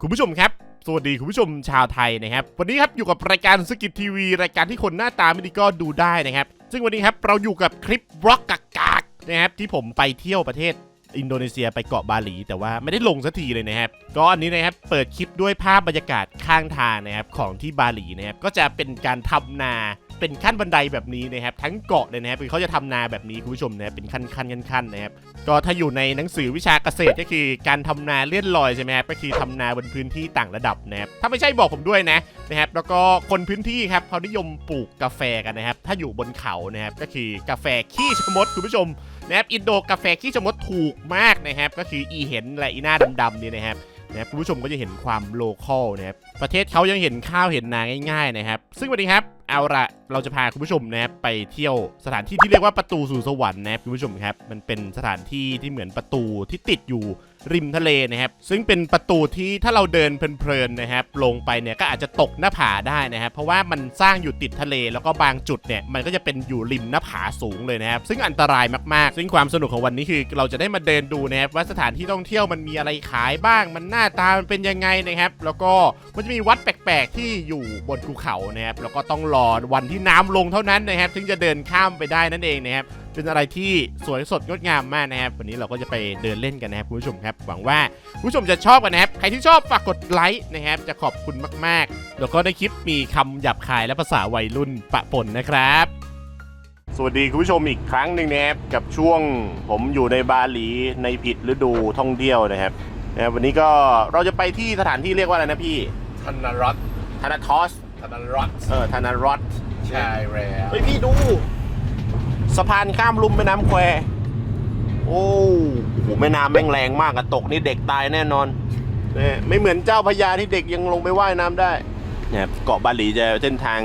คุณผู้ชมครับ สวัสดีคุณผู้ชมชาวไทยนะครับ วันนี้ครับอยู่กับรายการสกิททีวี รายการที่คนหน้าตาไม่ดีก็ดูได้นะครับ ซึ่งวันนี้ครับเราอยู่กับคลิปบล็อกกากากๆนะครับที่ผมไปเที่ยวประเทศอินโดนีเซียไปเกาะบาหลี แต่ว่าไม่ได้ลงสักทีเลยนะครับก็อันนี้นะครับเปิดคลิปด้วยภาพบรรยากาศข้างทางนะครับของที่บาหลีนะครับก็จะเป็นการทำนา เป็นขั้นบันไดแบบนี้นะครับทั้งเกาะเลยนะครับคือเขาจะทำนาแบบนี้คุณผู้ชมนะเป็นขั้นขั้นขั้นขั้นนะครับก็ถ้าอยู่ในหนังสือวิชาเกษตรก็คือการทำนาเลื่อนลอยใช่ไหมครับก็คือทำนาบนพื้นที่ต่างระดับนะครับถ้าไม่ใช่บอกผมด้วยนะนะครับแล้วก็คนพื้นที่ครับเขานิยมปลูกกาแฟกันนะครับถ้าอยู่บนเขานะครับก็คือกาแฟขี้ชะมดคุณผู้ชมนะครับอินโดกาแฟขี้ชะมดถูกมากนะครับก็คืออีเห็นและอีหน้าดำๆเนี่ยนะครับ นะครับคุณผู้ชมก็จะเห็นความโลคอลนะครับประเทศเขายังเห็นข้าวเห็นนาง่ายๆนะครับ ซึ่งวันนี้ครับเอาละเราจะพาคุณผู้ชมนะครับไปเที่ยวสถานที่ที่เรียกว่าประตูสู่สวรรค์นะครับคุณผู้ชมครับ มันเป็นสถานที่ที่เหมือนประตูที่ติดอยู่ ริมทะเลนะครับ ซึ่งเป็นประตูที่ถ้าเราเดินเพลินๆนะครับ ลงไปเนี่ยก็อาจจะตกหน้าผาได้นะครับ เพราะว่ามันสร้างอยู่ติดทะเลแล้วก็บางจุดเนี่ยมันก็จะเป็นอยู่ริมหน้าผาสูงเลยนะครับ ซึ่งอันตรายมากๆ ซึ่งความสนุกของวันนี้คือ เราจะได้มาเดินดูนะครับว่าสถานที่ท่องเที่ยวมันมีอะไรขายบ้าง มันหน้าตามันเป็นยังไงนะครับ แล้วก็มันจะมีวัดแปลกๆ ที่อยู่บนภูเขานะครับแล้วก็ต้องรอวันที่น้ำลงเท่านั้นนะครับถึงจะเดินข้ามไปได้นั่นเองนะครับ เป็นอะไรที่สวยสดงดงามมากนะครับวันนี้เราก็จะไปเดินเล่นกันนะครับคุณผู้ชมครับ หวังว่าคุณผู้ชมจะชอบกันนะครับ ใครที่ชอบฝากกดไลค์นะครับ จะขอบคุณมากๆ แล้วก็ในคลิปมีคำหยาบคายและภาษาวัยรุ่นปะปนนะครับ สวัสดีคุณผู้ชมอีกครั้งหนึ่งนะครับกับช่วงผมอยู่ในบาหลีในผิดฤดูท่องเที่ยวนะครับนะครับวันนี้ก็เราจะไปที่สถานที่เรียกว่าอะไรนะพี่ธนรัตน์ธนาทอสธนรัตน์เออธนารอดใช่แล้วเฮ้ยพี่ดู สะพานข้ามลุ่มแม่น้ำแคว โอ้โหแม่น้ำแม่งแรงมากอะตกนี่เด็กตายแน่นอนเนี่ยไม่เหมือนเจ้าพระยาที่เด็กยังลงไปว่ายน้ำได้เนี่ยเกาะบาหลีจะเส้นทาง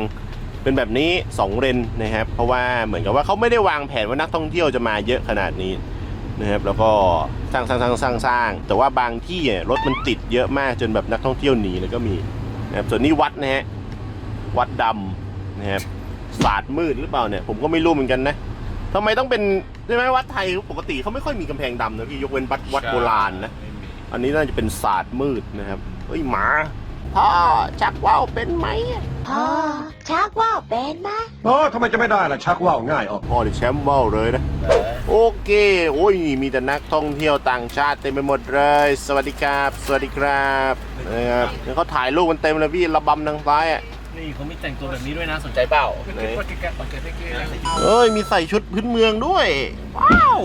เป็นแบบนี้สองเลนนะครับ เพราะว่าเหมือนกับว่าเขาไม่ได้วางแผนว่านักท่องเที่ยวจะมาเยอะขนาดนี้นะครับแล้วก็สร้างสร้างสร้างสร้างสร้างแต่ว่าบางที่เนี่ยรถมันติดเยอะมากจนแบบนักท่องเที่ยวหนีเลยก็มีนะครับส่วนนี้วัดนะฮะวัดดำนะครับศาสตร์มืดหรือเปล่าเนี่ยผมก็ไม่รู้เหมือนกันนะ ทำไมต้องเป็นใช่ไหมวัดไทยปกติเขาไม่ค่อยมีกำแพงดำนะพี่ยกเว้นวัดวัดโบราณนะ ไม่มีอันนี้น่าจะเป็นศาสตร์มืดนะครับเฮ้ยหมาพ่อชักว่าวเป็นไหมพ่อชักว่าวเป็นไหมโอ้ทำไมจะไม่ได้ล่ะ ชักว่าวง่ายออก พ่อที่แชมป์ว่าวเลยนะ โอเค โอ้ยมีแต่นักท่องเที่ยวต่างชาติเต็มไปหมดเลย สวัสดีครับ สวัสดีครับนะครับแล้วเขาถ่ายรูปกันเต็มเลยพี่ระบำทางซ้ายอะ นี่เขามีแต่งตัวแบบนี้ด้วยนะสนใจเปล่าไหนว่าแกแกปากแกแกเอ้ยมีใส่ชุดพื้นเมืองด้วย ว้าว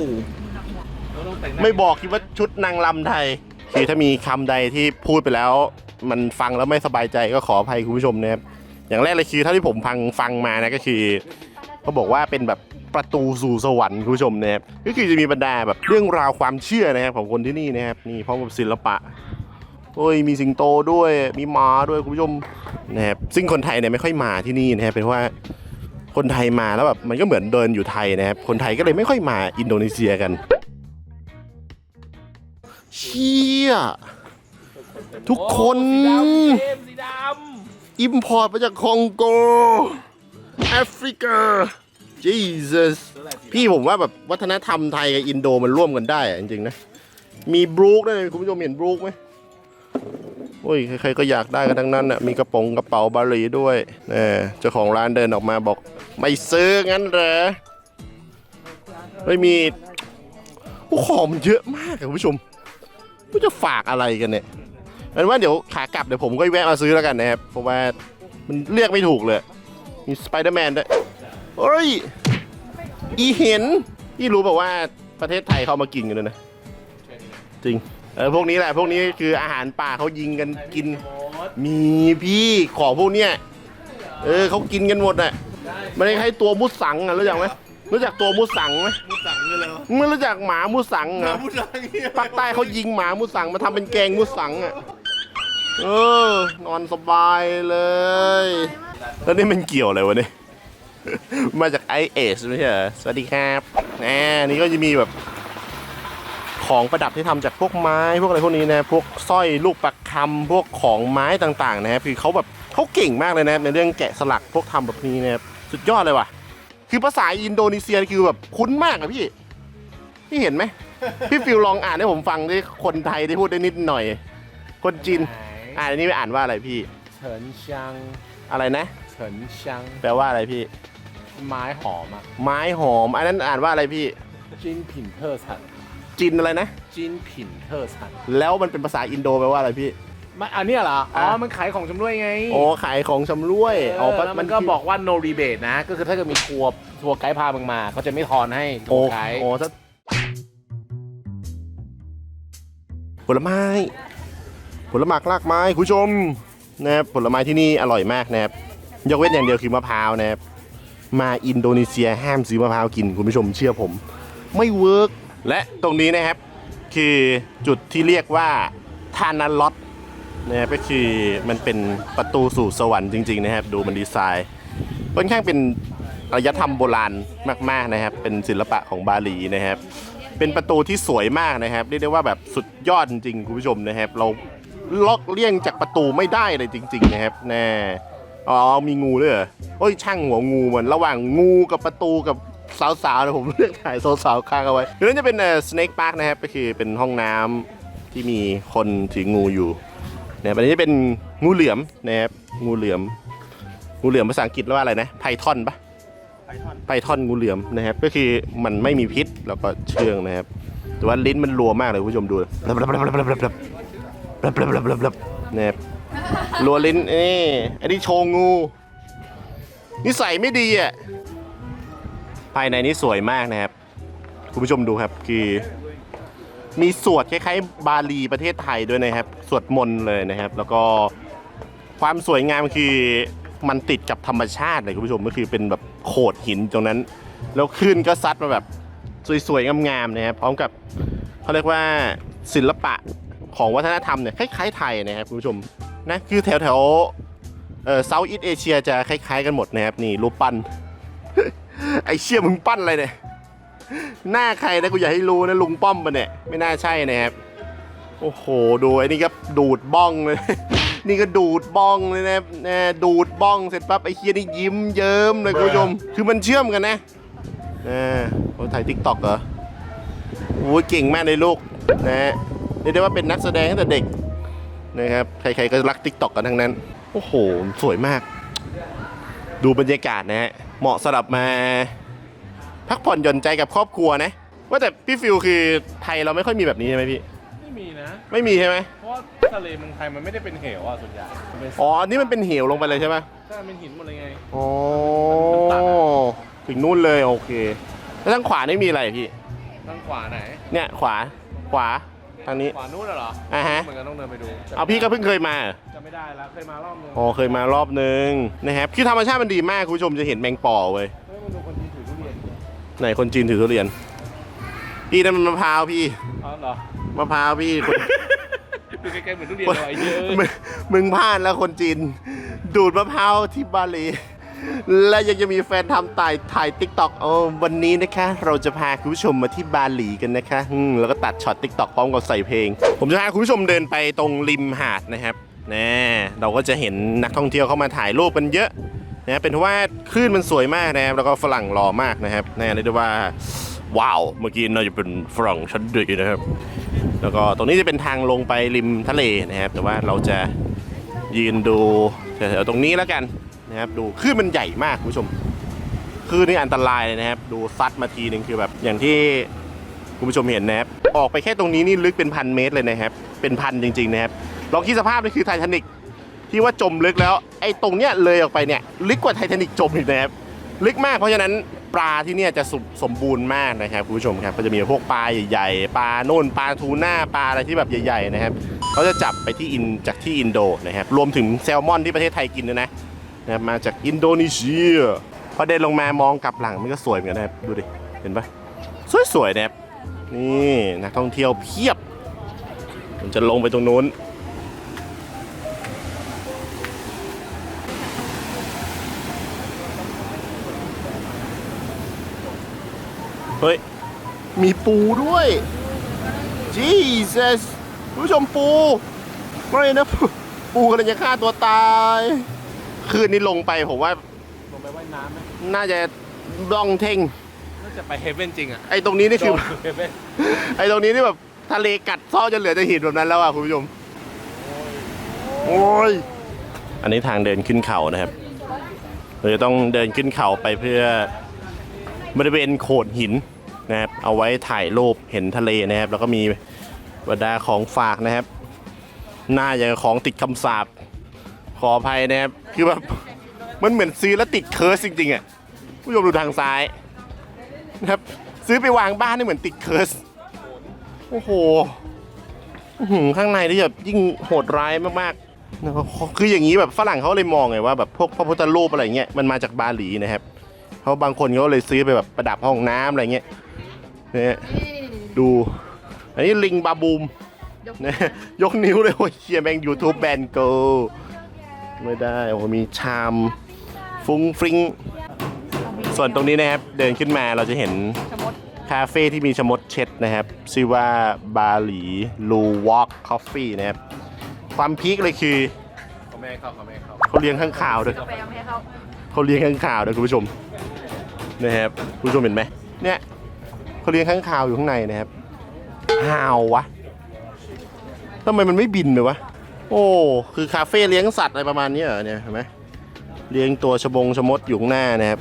ไม่บอกคิดว่าชุดนางลำไทยคือถ้ามีคำใดที่พูดไปแล้ว มันฟังแล้วไม่สบายใจก็ขออภัยคุณผู้ชมนะครับอย่างแรกเลยคือเท่าที่ผมฟังฟังมานะก็คือเขาบอกว่าเป็นแบบประตูสู่สวรรค์คุณผู้ชมนะครับก็คือจะมีบรรดาแบบเรื่องราวความเชื่อนะครับของคนที่นี่นะครับนี่พร้อมกับศิลปะ โอ้ยมีสิงโตด้วยมีหมาด้วยคุณผู้ชมนะครับซึ่งคนไทยเนี่ยไม่ค่อยมาที่นี่นะครับเป็นเพราะว่าคนไทยมาแล้วแบบมันก็เหมือนเดินอยู่ไทยนะครับคนไทยก็เลยไม่ค่อยมาอินโดนีเซียกันเชี่ยทุกคนอิมพอร์ตมาจากคองโกแอฟริกา Jesus พี่ผมว่าแบบวัฒนธรรมไทยกับอินโดมันร่วมกันได้อะจริงๆนะ มีบรูคด้วยคุณผู้ชมเห็นบรูคไหม โอ้ยใครๆก็อยากได้กันทั้งนั้นน่ะมีกระป๋องกระเป๋าบาหลีด้วยเออเจ้าของร้านเดินออกมาบอก ไม่ซื้องั้นเหรอไม่มีโอ้ของมันเยอะมากคุณผู้ชมไม่รู้จะฝากอะไรกันเนี่ยเป็นว่าเดี๋ยวขากลับเดี๋ยวผมก็แวะมาซื้อแล้วกันนะครับเพราะว่ามันเลือกไม่ถูกเลย มีสไปเดอร์แมนด้วยเฮ้ย อีเห็นพี่รู้เปล่าว่าประเทศไทยเขามากินกันเลยนะ จริง เออพวกนี้แหละพวกนี้คืออาหารป่าเขายิงกันกิน มีพี่ของพวกเนี้ยเออเขากินกันหมดอะมันคล้ายๆตัวมุดสังอะรู้จักไหมรู้จักตัวมุดสังไหมมุสั่งนี่เลยไม่รู้จักหมามุดสังเหรอมุสั่งนี่ภาคใต้เขายิงหมามุสังมาทำเป็นแกงมุสังอะเออนอนสบายเลย แล้วนี่มันเกี่ยวอะไรวะเนี่ยมาจากไอเอสไม่ใช่เหรอสวัสดีครับแหมนี่ก็จะมีแบบ ของประดับที่ทำจากพวกไม้ พวกอะไรพวกนี้นะพวกสร้อยลูกปักคำพวกของไม้ต่างๆนะครับคือเขาแบบเขาเก่งมากเลยนะในเรื่องแกะสลักพวกทำแบบนี้นะครับสุดยอดเลยว่ะ คือภาษาอินโดนีเซียคือแบบคุ้นมากอะพี่พี่เห็นไหมพี่ฟิวลองอ่านให้ผมฟังดิคนไทยที่พูดได้นิดหน่อย คนจีนำอ่านอันนี้ไม่อ่านว่าอะไรพี่เฉินชังอะไรนะเฉินชังแปลว่าอะไรพี่ ไม้หอมอะไม้หอม อันนั้นอ่านว่าอะไรพี่จินผินเทอร์สัน จินอะไรนะ จินผินเทอร์สันแล้วมันเป็นภาษาอินโดแปลว่าอะไรพี่ มันอันเนี้ยเหรอ อ๋ออะมันขายของชำร่วยไงโอ้ขายของชำร่วยเออแล้วมันก็บอกว่า no rebate นะ ก็คือถ้าเกิดมีทัวร์ทัวร์ไกด์พามึงมาเขาจะไม่ทอนให้ทัโอ้วร์ไกด์โอ้ถ้าผลไม้ ผลไม้รากไม้คุณผู้ชมนะครับผลไม้ที่นี่อร่อยมากนะครับยกเว้นอย่างเดียวคือมะพร้าวนะครับมาอินโดนีเซียห้ามซื้อมะพร้าวกินคุณผู้ชมเชื่อผม ไม่เวิร์ก และตรงนี้นะครับคือจุดที่เรียกว่าทานาลอตนะก็คือมันเป็นประตูสู่สวรรค์จริงๆนะครับ ดูมันดีไซน์ค่อนข้างเป็นอารยธรรมโบราณมากๆนะครับ เป็นศิลปะของบาหลีนะครับ เป็นประตูที่สวยมากนะครับเรียกได้ว่าแบบสุดยอดจริงๆคุณผู้ชมนะครับ เราล็อกเลี่ยงจากประตูไม่ได้เลยจริง ๆ นะครับแน่อ๋อมีงูด้วยเหรอโอ้ยช่างหัวงูมันระหว่างงูกับประตูกับ สาวๆนะผมเลือกถ่ายสาวๆค้างเอาไว้เดี๋ยวนั้นจะเป็นเอ่อ snake park นะครับ ก็คือเป็นห้องน้ำที่มีคนถืองูอยู่เนี่ยอันนี้จะเป็นงูเหลือมนะครับงูเหลือม งูเหลือมภาษาอังกฤษเรียกว่าอะไรนะไพทอนปะไพทอนงูเหลือมนะครับ ก็คือมันไม่มีพิษแล้วก็เชื่องนะครับ แต่ว่าลิ้นมันรัวมากเลยคุณผู้ชมดูนะครับรัวลิ้นนี่อันนี้โชว์งูนิสัยไม่ดีอะ ภายในนี้สวยมากนะครับ คุณผู้ชมดูครับคือ มีสวดคล้ายๆ บาลีประเทศไทยด้วยนะครับ สวดมนต์เลยนะครับ แล้วก็ความสวยงามคือมันติดกับธรรมชาติเลยคุณผู้ชมก็คือเป็นแบบโขดหินตรงนั้น แล้วคลื่นก็ซัดมาแบบสวยๆงามๆนะครับพร้อมกับเขาเรียกว่าศิลปะของวัฒนธรรมเนี่ยคล้ายๆไทยนะครับคุณผู้ชมนะคือแถวแถวๆเออเซาท์อีสเอเชียจะคล้ายๆกันหมดนะครับนี่รูปปั้น ไอเชี่ยมึงปั้นอะไรเนี่ย หน้าใครนะกูอยากให้รู้นะลุงป้อมปะเนี่ย ไม่น่าใช่นะครับ โอ้โห ดูไอ้นี่ก็ดูดบ้องเลย นี่ก็ดูดบ้องเลยนะครับแน่ดูดบ้องเสร็จปั๊บไอ้เคียนี่ยิ้มเยิ้มเลยคุณผู้ชม คือมันเชื่อมกันนะอ่าเขาถ่ายทิกตอกเหรอโอ้ยเก่งมากเลยลูกนะฮะเรียกได้ว่าเป็นนักแสดงตั้งแต่เด็กนะครับ ใครๆก็รักทิกตอกกันทั้งนั้น โอ้โห สวยมาก ดูบรรยากาศนะฮะ เหมาะสำหรับมา พักผ่อนหย่อนใจกับครอบครัวนะ ว่าแต่พี่ฟิลคือไทยเราไม่ค่อยมีแบบนี้ใช่ไหมพี่ ไม่มีนะ ไม่มีใช่ไหมเพราะว่าทะเลเมืองไทยมันไม่ได้เป็นเหวอะส่วนใหญ่มันเป็นอ๋อนี่มันเป็นเหวลงไปเลยใช่ไหมใช่เป็นหินหมดเลยไง อ๋อมันตัดอะถึงนู่นเลยโอเค แล้วทางขวานี่มีอะไรพี่ ทางขวาไหนเนี่ยขวาขวาทางนี้ ขวานู้นน่ะเหรออ่าฮะ เหมือนกันต้องเดินไปดูเอาพี่ก็เพิ่งเคยมาเหรอจะ ไม่ได้แล้วเคยมารอบนึงอ๋อเคยมารอบนึงนะครับคือธรรมชาติมันดีมากคุณผู้ชมจะเห็นแมงป่อเว้ยเฮ้ยมึงดูคนที่ถือทุเรียนไหนคนจีนถือทุเรียนพี่นั่นมันมะพร้าวพี่อ๋อเหรอมะพร้าวพี่คนดูใกล้ๆเหมือนทุเรียนเลยไอ้เยอะมึงมึงพลาดแล้วคนจีน ดูดมะพร้าวที่บาหลีและยังจะมีแฟนทำถ่ายถ่ายติ๊กต็อกวันนี้นะคะ เราจะพาคุณผู้ชมมาที่บาหลีกันนะคะอืมแล้วก็ตัดช็อตติ๊กต็อกพร้อมกับใส่เพลง ผมจะพาคุณผู้ชมเดินไปตรงริมหาดนะครับ แน่เราก็จะเห็นนักท่องเที่ยวเข้ามาถ่ายรูปกันเยอะนะเป็นเพราะว่าคลื่นมันสวยมากนะครับแล้วก็ฝรั่งหล่อมากนะครับน่เลยกได้ว่าว้าวเมื่อกี้น่าจะเป็นฝรั่งชั้นดีนะครับ แล้วก็ตรงนี้จะเป็นทางลงไปริมทะเลนะครับ แต่ว่าเราจะยืนดูแถวๆตรงนี้แล้วกันนะครับดูคลื่นมันใหญ่มากคุณผู้ชมคลื่นนี่อันตรายเลยนะครับ ดูซัดมาทีหนึ่งคือแบบอย่างที่คุณผู้ชมเห็นนะครับออกไปแค่ตรงนี้นี่ลึกเป็นพันเมตรเลยนะครับ เป็นพันจริง ๆ นะครับ ลองคิดสภาพนี่คือไททานิกที่ว่าจมลึกแล้ว ไอ้ตรงเนี้ยเลยออกไปเนี่ยลึกกว่าไททานิกจมอีกนะครับลึกมากเพราะฉะนั้นปลาที่เนี่ยจะสมสมบูรณ์มากนะครับคุณผู้ชมครับก็จะมีพวกปลาใหญ่ๆปลาโน่นปลาทูน่าปลาอะไรที่แบบใหญ่ๆนะครับเขาจะจับไปที่อินจากที่อินโดนะครับรวมถึงแซลมอนที่ประเทศไทยกินด้วยนะนะครับมาจากอินโดนีเซียพอเดินลงมามองกลับหลังมันก็สวยเหมือนกันนะครับดูดิเห็นปะสวยๆนะครับนี่นักท่องเที่ยวเพียบผมจะลงไปตรงนู้น เฮ้ย มีปูด้วย Jesus คุณผู้ชมปูไม่นะปูปูกำลังจะฆ่าตัวตาย คืนนี้ลงไปผมว่า ลงไปว่ายน้ำไหมน่าจะล่องเท่ง น่าจะไปเฮเว่นจริงอะ ไอ้ตรงนี้นี่คือ เฮเว่นไอ้ตรงนี้นี่แบบทะเลกัดซ่อจนเหลือแต่หินแบบนั้นแล้วอะคุณผู้ชม โอ้ย อันนี้ทางเดินขึ้นเขานะครับ เราจะต้องเดินขึ้นเขาไปเพื่อ บริเวณโขดหินนะครับเอาไว้ถ่ายรูปเห็นทะเลนะครับ แล้วก็มีบรรดาของฝากนะครับ หน้าอย่างของติดคำสาปขออภัยนะครับคือแบบมันเหมือนซื้อแล้วติดเคิร์สจริงๆอะผู้ชมดูทางซ้ายนะครับ ซื้อไปวางบ้านนี่เหมือนติดเคิร์สโอ้โหหือข้างในที่แบบยิ่งโหดร้ายมากๆนะครับคืออย่างนี้แบบฝรั่งเขาเลยมองไงว่าแบบพวกพระพุทธรูปอะไรเงี้ยมันมาจากบาหลีนะครับ เขาบางคนเขาเลยซื้อไปแบบประดับห้องน้ำอะไรเงี้ยเนี่ยดู อันนี้ลิงบาบูมนะยกนิ้วเลยโอ้ยเชียร์แมงยูทูบแบนโกไม่ได้โอ้โหมีชามฟุ้งฟริ้งส่วนตรงนี้นะครับเดินขึ้นมาเราจะเห็นคาเฟ่ที่มีชะมดเช็ดนะครับชื่อว่าบาหลีลูวอล์กคอฟฟี่นะครับ ความพีคเลยคือเขาไม่ให้เข้าเขาไม่ให้เข้าเขาเลี้ยงข้างข่าวด้วยเขาเลี้ยงข้างข่าวด้วยคุณผู้ชม นะครับคุณผู้ชมเห็นไหมเนี่ยเขาเลี้ยงข้างข่าวอยู่ข้างในนะครับห่าววะทำไมมันไม่บินเลยวะ โอ้ คือคาเฟ่เลี้ยงสัตว์อะไรประมาณนี้เหรอเนี่ยเห็นไหมเลี้ยงตัวชบงชมดอยู่ข้างหน้านะครับ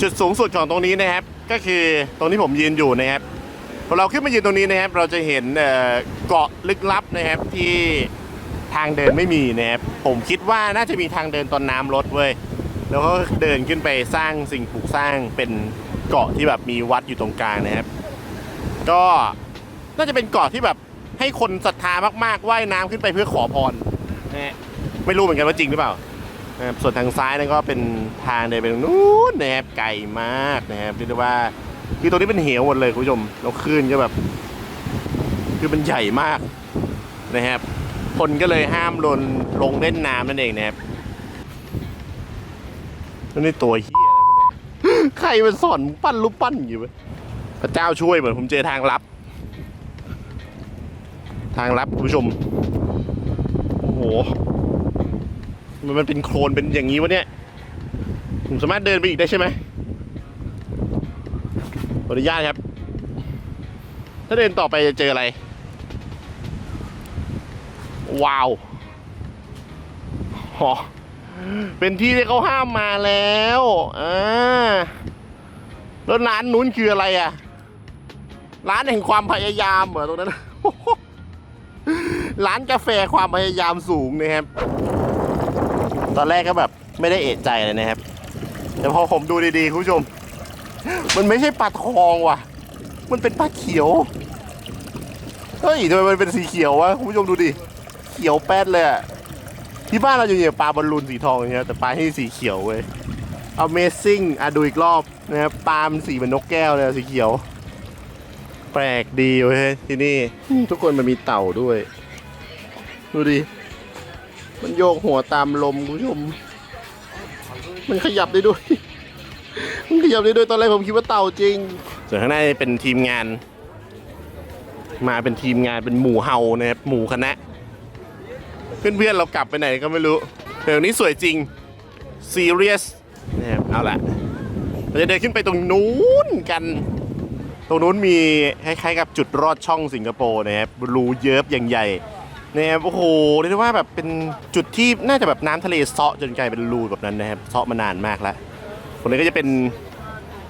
จุดสูงสุดของตรงนี้นะครับ ก็คือตรงที่ผมยืนอยู่นะครับพอเราขึ้นมายืนตรงนี้นะครับ เราจะเห็นเอ่อเกาะลึกลับนะครับที่ทางเดินไม่มีนะครับผมคิดว่าน่าจะมีทางเดินตอนน้ำลดเว้ย แล้วก็เดินขึ้นไปสร้างสิ่งปลูกสร้างเป็นเกาะที่แบบมีวัดอยู่ตรงกลางนะครับ ก็น่าจะเป็นเกาะที่แบบให้คนศรัทธามากๆว่ายน้ำขึ้นไปเพื่อขอพรนะฮะไม่รู้เหมือนกันว่าจริงหรือเปล่านะครับส่วนทางซ้ายนั่นก็เป็นทางเดินไปตรงนู้นนะครับไกลมากนะครับเรียกได้ว่าคือตรงนี้เป็นเหวหมดเลยคุณผู้ชมแล้วคลื่นก็แบบ คือมันใหญ่มากนะครับ คนก็เลยห้ามลงลงเล่นน้ำนั่นเองนะครับ แล้วนี่ตัวเฮียอะไรวะเนี่ยใครมันสอนปั้นรูปปั้นอยู่วะพระเจ้าช่วยเหมือนผมเจอทางลับ ทางลับคุณผู้ชม โอ้โห มันมันเป็นโคลนเป็นอย่างนี้วะเนี่ย ผมสามารถเดินไปอีกได้ใช่ไหมขออนุญาตครับ ถ้าเดินต่อไปจะเจออะไร ว้าว หอ เป็นที่ที่เขาห้ามมาแล้วอ่าแล้วร้านนู้นคืออะไรอะ ร้านแห่งความพยายามเหรอตรงนั้น ร้านกาแฟความพยายามสูงนะครับ ตอนแรกก็แบบไม่ได้เอะใจเลยนะครับ แต่พอผมดูดีๆคุณผู้ชม มันไม่ใช่ปลาทองว่ะ มันเป็นปลาเขียว เฮ้ยทำไมมันเป็นสีเขียววะคุณผู้ชมดูดิ เขียวแป๊ดเลยอะ ที่บ้านเราอยู่เนี่ยปลาบอลลูนสีทองอย่างเงี้ยแต่ปลาที่สีเขียวเว้ย Amazing อะดูอีกรอบนะครับปลามันสีเหมือนนกแก้วเลยสีเขียว แปลกดีเว้ยที่นี่ทุกคนมันมีเต่าด้วย ดูดิ มันโยกหัวตามลมคุณผู้ชม มันขยับได้ด้วย มันขยับได้ด้วยตอนแรกผมคิดว่าเต่าจริง ส่วนข้างหน้าเป็นทีมงาน มาเป็นทีมงานเป็นหมู่เฮานะครับหมู่คณะ เพื่อนๆเรากลับไปไหนก็ไม่รู้แต่วันนี้สวยจริง serious นะครับเอาละเราจะเดินขึ้นไปตรงนู้นกัน ตรงนู้นมีคล้ายๆกับจุดรอดช่องสิงคโปร์นะครับรูเยิบอย่างใหญ่นะครับโอ้โหเรียกได้ว่าแบบเป็นจุดที่น่าจะแบบน้ำทะเลเซาะจนกลายเป็นรูแบบนั้นนะครับเซาะมานานมากแล้วตรงนี้ก็จะเป็น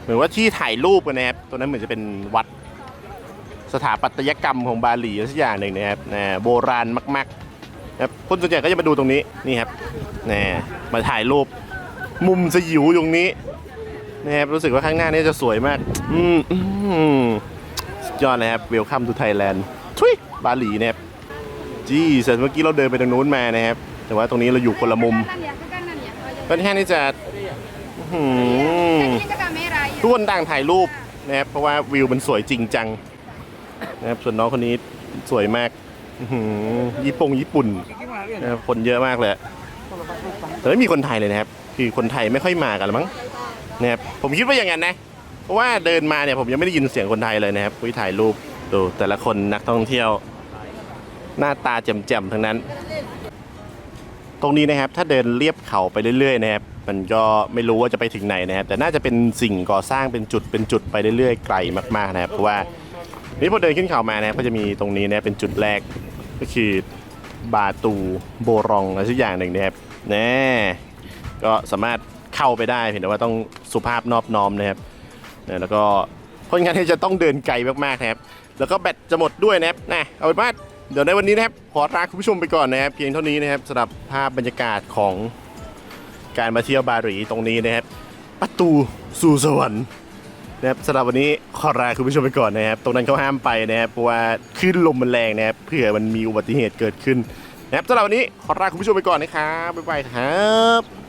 เหมือนว่าที่ถ่ายรูปกันนะครับตรงนั้นเหมือนจะเป็นวัดสถาปัตยกรรมของบาหลีสักอย่างหนึ่งนะครับนะโบราณมาก ๆ ครับคนส่วนใหญ่ก็จะมาดูตรงนี้นี่ครับนะมาถ่ายรูปมุมสยิวตรงนี้นะครับรู้สึกว่าข้างหน้านี่จะสวยมาก อืมอืมยอดเลยครับเวลคัมทูไทยแลนด์ทุยบาหลีนะครับจี้เสร็จเมื่อกี้เราเดินไปทางนู้นมานะครับ แต่ว่าตรงนี้เราอยู่คนละมุม kanan ya, ke kanan ya. Oh, ya. ค่นข้จะหือ Ini ke kamera ya. ทุกคนต่างถ่ายรูปนะครับเพราะว่าวิวมันสวยจริงจังนะครับส่วนน้องคนนี้สวยมาก ญี่ปุ่งญี่ปุ่นนะครับคนเยอะมากเลยแต่ไม่มีคนไทยเลยนะครับ คือคนไทยไม่ค่อยมากันละมั้งนะครับผมคิดว่าอย่างนั้นนะ เพราะว่าเดินมาเนี่ยผมยังไม่ได้ยินเสียงคนไทยเลยนะครับคุยถ่ายรูปดูแต่ละคนนักท่องเที่ยว หน้าตาแจ่มๆทั้งนั้น ตรงนี้นะครับ ถ้าเดินเรียบเขาไปเรื่อยๆนะครับมันก็ไม่รู้ว่าจะไปถึงไหนนะครับ แต่น่าจะเป็นสิ่งก่อสร้างเป็นจุดเป็นจุดไปเรื่อยๆไกลมากๆนะครับเพราะว่านี่พอเดินขึ้นเขามานะครับก็จะมีตรงนี้นะเป็นจุดแรก ก็คือบาตูโบรองอะไรสักอย่างหนึ่งนะครับแน่ก็สามารถเข้าไปได้เพียงแต่ว่าต้องสุภาพนอบน้อมนะครับนะแล้วก็เพราะงั้นที่จะต้องเดินไกลมากๆนะครับ แล้วก็แบตจะหมดด้วยนะครับนะเอาเป็นว่าเดี๋ยวในวันนี้นะครับขอลาคุณผู้ชมไปก่อนนะครับ เพียงเท่านี้นะครับสำหรับภาพบรรยากาศของการมาเที่ยวบาหลีตรงนี้นะครับ ประตูสู่สวรรค์ นะครับสำหรับวันนี้ขอลาคุณผู้ชมไปก่อนนะครับ ตรงนั้นเขาห้ามไปนะครับเพราะว่าคลื่นลมมันแรงนะครับเผื่อมันมีอุบัติเหตุเกิดขึ้นนะครับสำหรับวันนี้ขอลาคุณผู้ชมไปก่อนนะครับบ๊ายบายครับ